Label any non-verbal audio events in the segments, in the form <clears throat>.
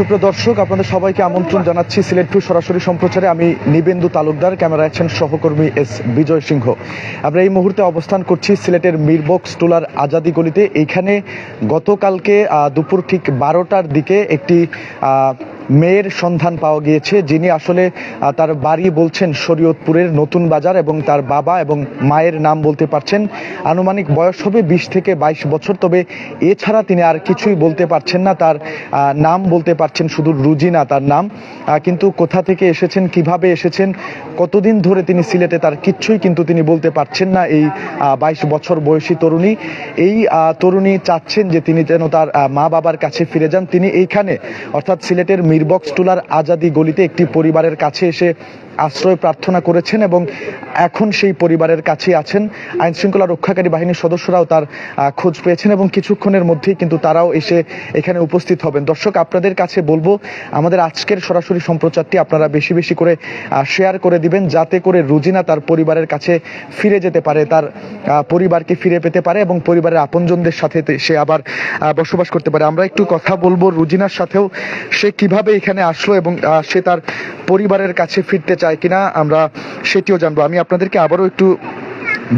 সুপ্রিয় দর্শক, আপনাদের সবাইকে আমন্ত্রণ জানাচ্ছি সিলেট টু সরাসরি সম্প্রচারে। আমি নিবেন্দু তালুকদার ক্যামেরা আছেন সহকর্মী এস বিজয় সিংহ। আমরা এই মুহূর্তে অবস্থান করছি সিলেটের মিরবক্স টুলার আজাদি গলিতে। এইখানে গতকালকে দুপুর ঠিক বারোটার দিকে একটি মেয়ের সন্ধান পাওয়া গিয়েছে, যিনি আসলে তার বাড়ি বলছেন শরীয়তপুরের নতুন বাজার এবং তার বাবা এবং মায়ের নাম বলতে পারছেন। আনুমানিক বয়স হবে বিশ থেকে বাইশ বছর, তবে এছাড়া তিনি আর কিছুই বলতে পারছেন না। তার নাম বলতে পারছেন শুধু রুজিনা তার নাম। কিন্তু কোথা থেকে এসেছেন, কীভাবে এসেছেন, কতদিন ধরে তিনি সিলেটে, তার কিচ্ছুই কিন্তু তিনি বলতে পারছেন না এই বাইশ বছর বয়সী তরুণী। এই তরুণী চাচ্ছেন যে তিনি যেন তার মা বাবার কাছে ফিরে যান। তিনি এইখানে, অর্থাৎ সিলেটের মিরবক্স টুলার আজাদি গলিতে একটি পরিবারের কাছে এসে আশ্রয় প্রার্থনা করেছেন এবং এখন সেই পরিবারের কাছে আছেন। আইন শৃঙ্খলা রক্ষাকারী বাহিনীর সদস্যরাও তার খোঁজ পেয়েছেন এবং কিছুক্ষণের মধ্যেই কিন্তু তারাও এসে এখানে উপস্থিত হবেন। দর্শক, আপনাদের কাছে বলব, আমাদের আজকের সরাসরি সম্প্রচারটি আপনারা বেশি বেশি করে শেয়ার করে দিবেন যাতে করে রুজিনা তার পরিবারের কাছে ফিরে যেতে পারে, তার পরিবারকে ফিরে পেতে পারে এবং পরিবারের আপনজনদের সাথে সে আবার বসবাস করতে পারে। আমরা একটু কথা বলব রুজিনার সাথেও। সে কীভাবে এখানে আসলো এবং সে তার পরিবারের কাছে ফিরতে চায় কিনা আমরা সেটিও জানব। আমি আপনাদেরকে আবারও একটু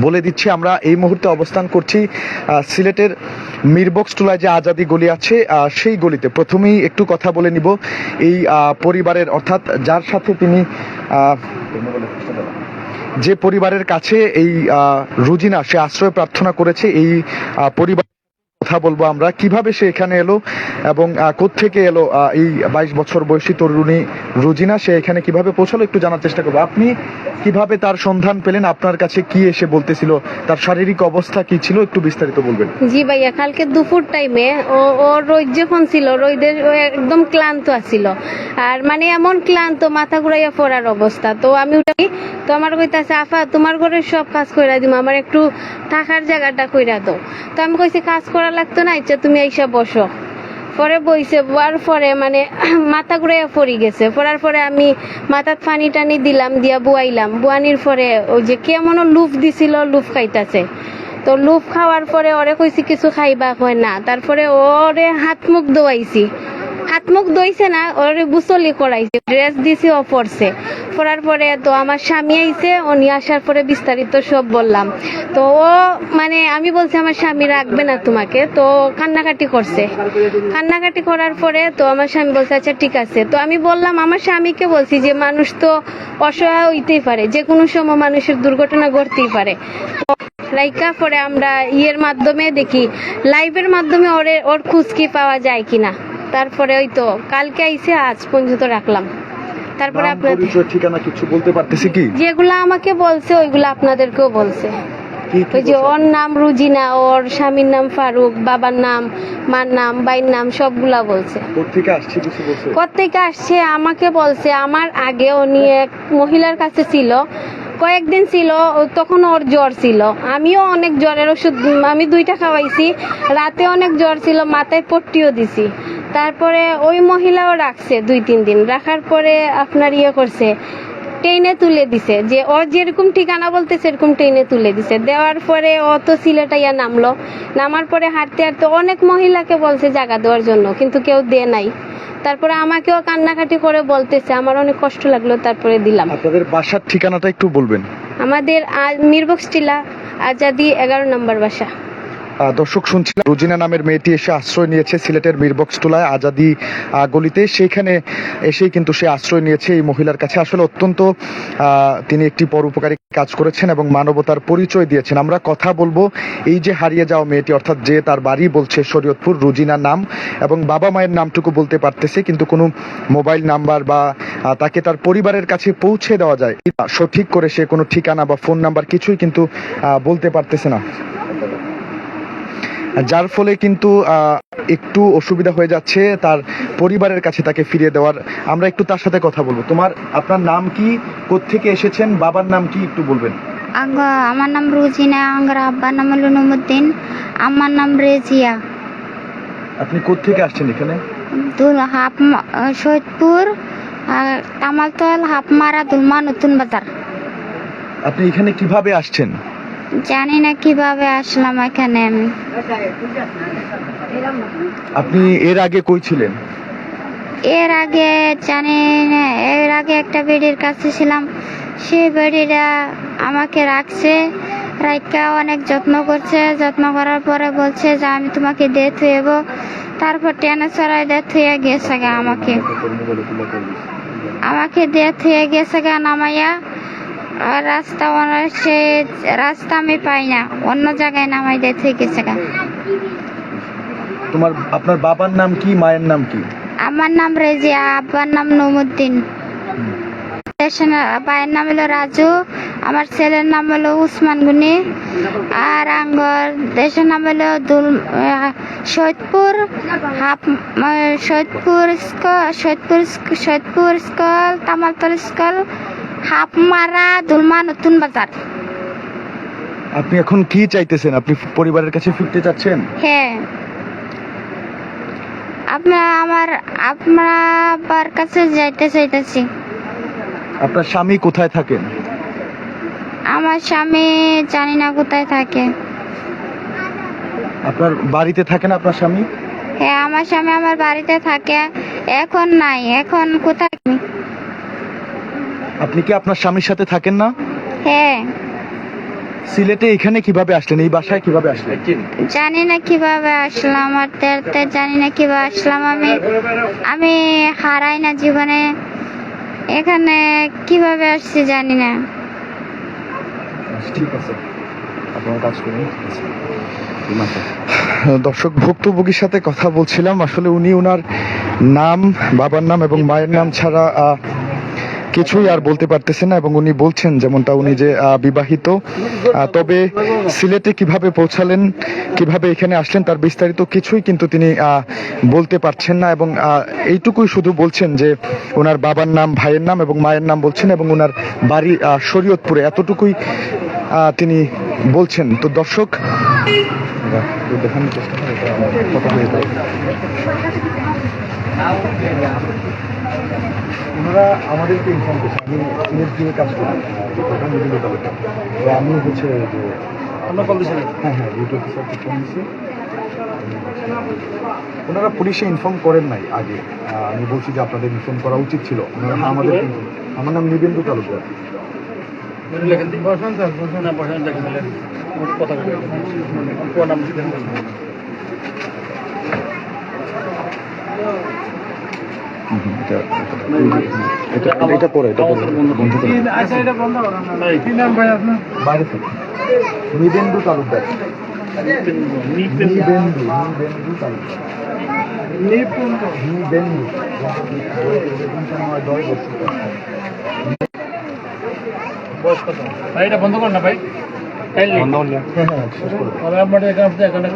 বলে দিচ্ছি, আমরা এই মুহূর্তে অবস্থান করছি সিলেটের মিরবক্স টুলায় যে আজাদি গলি আছে সেই গলিতে। প্রথমেই একটু কথা বলে নিব এই পরিবারের, অর্থাৎ যার সাথে তিনি যে পরিবারের কাছে এই রুজিনা, সে আশ্রয় প্রার্থনা করেছে, এই পরিবার কথা বলব আমরা। কীভাবে সে এখানে এলো এবং কোত্থেকে এলো এই বাইশ বছর বয়সী তরুণী রুজিনা, সে এখানে কীভাবে পৌঁছালো একটু জানার চেষ্টা করব। আপনি কীভাবে তার সন্ধান পেলেন? আপনার কাছে কি এসে বলতেছিল? তার শারীরিক অবস্থা কি ছিল? একটু বিস্তারিত বলবেন। জি ভাইয়া, কালকে দুপুর টাইমে ও ওর রোদ যখন ছিল রোদের একদম ক্লান্ত আছিল। আর মানে এমন ক্লান্ত, মাথা ঘুরাইয়া পড়ার অবস্থা। তো আমি উঠি তো আমার কইতাছে, আফা, তোমার ঘরে সব কাজ কইরা দিম, আমার একটু থাকার জায়গাটা কইরা দাও। তো আমি কইছি, কাজ করা লাগতো না, ইচ্ছা তুমি এইসব বসো। পরে বইছে, বোয়ার পরে মানে <clears throat> মাথা ঘুরাইয়া পড়ি গেছে। পড়ার পরে আমি মাথাত পানি টানি দিলাম, দিয়া বুয়াইলাম। বুয়ানির পরে ওই যে কেমন লুফ দিছিল, লুফ খাইতাছে। তো লুফ খাওয়ার পরে ওরে কইছি, কিছু খাইবা হয় না। তারপরে ওরে হাত মুখ দোয়াইছি হাত মুখ দইছে না, ওরে বুসলি করাইছে। ড্রেস দিছি, ও পরার পরে তো আমার স্বামী আইছে, উনি আসার পরে বিস্তারিত সব বললাম। তো ও মানে আমি বলছি, আমার স্বামী রাখবে না তোমাকে। তো কান্নাকাটি করছে। কান্নাকাটি করার পরে তো আমার স্বামী বলছে আচ্ছা ঠিক আছে। তো আমি বললাম, আমার স্বামীকে বলছি যে, মানুষ তো অসহায় হইতেই পারে, যে কোনো সময় মানুষের দুর্ঘটনা ঘটতেই পারে। লাইকা পরে আমরা ইয়ের মাধ্যমে দেখি, লাইভের মাধ্যমে ওরে, ওর খুঁজ কি পাওয়া যায় কিনা। তারপরে ওই তো, কালকে আইসে আজ পর্যন্ত রাখলাম। তারপরে আপনার ঠিকানা কিছু বলতে পারতেছি কি? যেগুলো আমাকে বলছে ওইগুলো আপনাদেরকেও বলছে। ওই যে ওর নাম রুজিনা ওর স্বামীর নাম ফারুক বাবার নাম মার নাম বাইর নাম সবগুলা বলছে। কোথেকে আসছে আমাকে বলছে আমার আগে উনি এক মহিলার কাছে ছিল। কয়েকদিন ছিল তখন ওর জ্বর ছিল। আমিও অনেক জ্বরের ওষুধ আমি দুইটা খাওয়াইছি। রাতে অনেক জ্বর ছিল মাথায় পট্টিও দিছি। তারপরে ওই মহিলাও রাখছে দুই তিন দিন। রাখার পরে আপনার ইয়ে করছে ট্রেনে তুলে দিছে। যে ওর যেরকম ঠিকানা বলতে সেরকম ট্রেনে তুলে দিছে। দেওয়ার পরে ও তো সিলেটাইয়া নামলো। নামার পরে হাঁটতে হাঁটতে অনেক মহিলাকে বলছে জায়গা দেওয়ার জন্য কিন্তু কেউ দে নাই। তারপরে আমাকেও কান্নাকাটি করে বলতেছে আমার অনেক কষ্ট লাগল তারপরে দিলাম। আপনাদের বাসার ঠিকানাটা একটু বলবেন। আমাদের মিরবক্স টিলা আজাদি এগারো নম্বর বাসা। দর্শক শুনছিলাম রুজিনা নামের মেয়েটি এসে আশ্রয় নিয়েছে সিলেটের মিরবক্স টোলায় আজাদি গলিতে। সেইখানে এসেই কিন্তু সে আশ্রয় নিয়েছে এই মহিলার কাছে। আসলে অত্যন্ত তিনি একটি পরোপকারী কাজ করেছেন এবং মানবতার পরিচয় দিয়েছেন। আমরা কথা বলব এই যে হারিয়ে যাওয়া মেয়েটি, অর্থাৎ যে তার বাড়ি বলছে শরীয়তপুর, রুজিনার নাম। এবং বাবা মায়ের নামটুকু বলতে পারতেছে, কিন্তু কোনো মোবাইল নাম্বার বা তাকে তার পরিবারের কাছে পৌঁছে দেওয়া যায়। সঠিক করে সে কোনো ঠিকানা বা ফোন নাম্বার কিছুই কিন্তু বলতে পারতেছে না। যার ফলে কিন্তু একটু অসুবিধা হয়ে যাচ্ছে তার পরিবারের কাছে তাকে ফিরিয়ে দেওয়ার। আমরা একটু তার সাথে কথা বলব। তোমার আপনার নাম কি? কোত্থেকে এসেছেন? বাবার নাম কি? একটু বলবেন। আমার নাম রুজিনা আঙ্গার আব্বার নাম হলো নমুদ্দিন আমার নাম রেজিয়া। আপনি কোত্থেকে আসছেন এখানে? হাফ সৈয়দপুর আর তামালতল হাফমারা দুলমা নতুন বাজার। আপনি এখানে কীভাবে আসছেন? জানি না কীভাবে আসলাম এখানে আমি। আপনি এর আগে কই ছিলেন? এর আগে জানি না এর আগে একটা বেডির কাছে ছিলাম। সেই বেডিটা আমাকে রাখছে রাইকা অনেক যত্ন করছে। যত্ন করার পরে বলছে যে আমি তোমাকে দিয়ে থুয়েব তারপর টেনে চড়াই দিয়ে থুয়ে গেছে গা আমাকে। আমাকে দিয়ে থুয়ে গেছে গা নামাইয়া। রাস্তা ওনার সে রাস্তা আমি পাই না অন্য জায়গায় নামাই দিয়ে থুয়ে গেছে তোমার আপনার বাবার নাম কি মায়ের নাম কি? আমার নাম রেজিয়া আব্বার নাম নমুদ্দিন ভাইয়ের নাম হলো রাজু আমার ছেলের নাম হলো উসমান গুনি। আর আঙ্গর দেশের নাম হলো দুল আহ, সৈয়দপুর হাফ স্ক- সৈয়দপুর স্ক- স্কুল তামালতল স্কুল। হাফমারা দুলমা নতুন বাজার। আপনি এখন কি চাইতেছেন? আপনি পরিবারের কাছে ফিরতে চাচ্ছেন? হ্যাঁ। আপনার আমার আপনার কাছে যাইতে চাইতেছি। আপনার স্বামী কোথায় থাকেন? আমার স্বামী জানি না কোথায় থাকে। আপনার বাড়িতে থাকেন আপনার স্বামী? হ্যাঁ আমার স্বামী আমার বাড়িতে থাকে। এখন নাই। এখন কোথায় আপনি কি আপনার স্বামীর সাথে থাকেন না? হ্যাঁ। সিলেটে এখানে কীভাবে আসলেন? এই বাসায় কীভাবে আসলেন? জানি না কীভাবে আসলাম আর তেলতে জানি না কীভাবে আসলাম। আমি আমি হারাই না জীবনে। এখানে কীভাবে আসছি জানি না। ঠিক আছে। আপনার কাজ করুন। দর্শক ভুক্তভোগীর সাথে কথা বলছিলাম। আসলে উনি ওনার নাম বাবার নাম এবং মায়ের নাম ছাড়া আহ, কিছুই আর বলতে পারতেছে না এবং উনি বলছেন যেমনটা উনি যে বিবাহিত। তবে সিলেটে কীভাবে পৌঁছালেন, কীভাবে এখানে আসলেন তার বিস্তারিত কিছুই কিন্তু তিনি বলতে পারছেন না এবং এইটুকুই শুধু বলছেন যে, ওনার বাবার নাম, ভাইয়ের নাম এবং মায়ের নাম বলছেন এবং ওনার বাড়ি শরীয়তপুরে এতটুকুই তিনি বলছেন। তো দর্শক দেখানোর চেষ্টা ওনারা আমাদেরকে ইনফর্ম করছে? আমি দিয়ে কাজ করি বিভিন্ন তো আমি হচ্ছে যে আমরা কল হ্যাঁ হ্যাঁ ডিউটি অফিসারকে ফোন দিয়েছি। ওনারা পুলিশে ইনফর্ম করেন নাই আগে। আমি বলছি যে আপনাদের ইনফর্ম করা উচিত ছিল। ওনারা আমাদের আমার নাম নিবেন্দু তালুকদার। এটা এটা এটা করে এটা করে বন্ধ করে বাইরে থেকে তালুকদার তালুকদার নিবেন্দু দশ বছর এটা বন্ধ কর। না ভাই হ্যাঁ হ্যাঁ শেষ করে দাও। আমার এখানে এখানে